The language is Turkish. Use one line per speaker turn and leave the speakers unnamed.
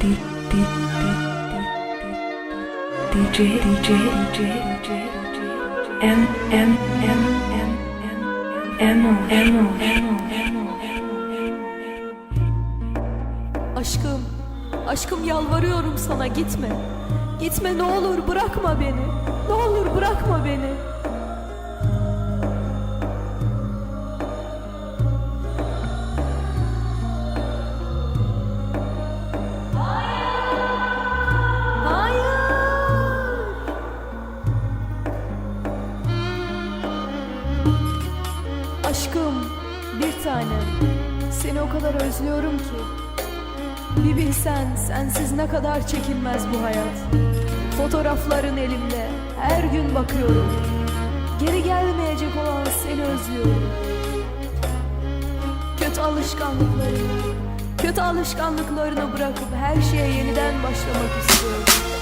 DJ DJ DJ DJ M M M M M M M
Aşkım, aşkım yalvarıyorum sana gitme. Gitme ne olur bırakma beni. Ne olur bırakma beni. Aşkım, bir tanem. Seni o kadar özlüyorum ki. Bir bilsen sensiz ne kadar çekilmez bu hayat. Fotoğrafların elimde, her gün bakıyorum. Geri gelmeyecek olan seni özlüyorum. Kötü alışkanlıklarını, kötü alışkanlıklarını bırakıp her şeye yeniden başlamak istiyorum.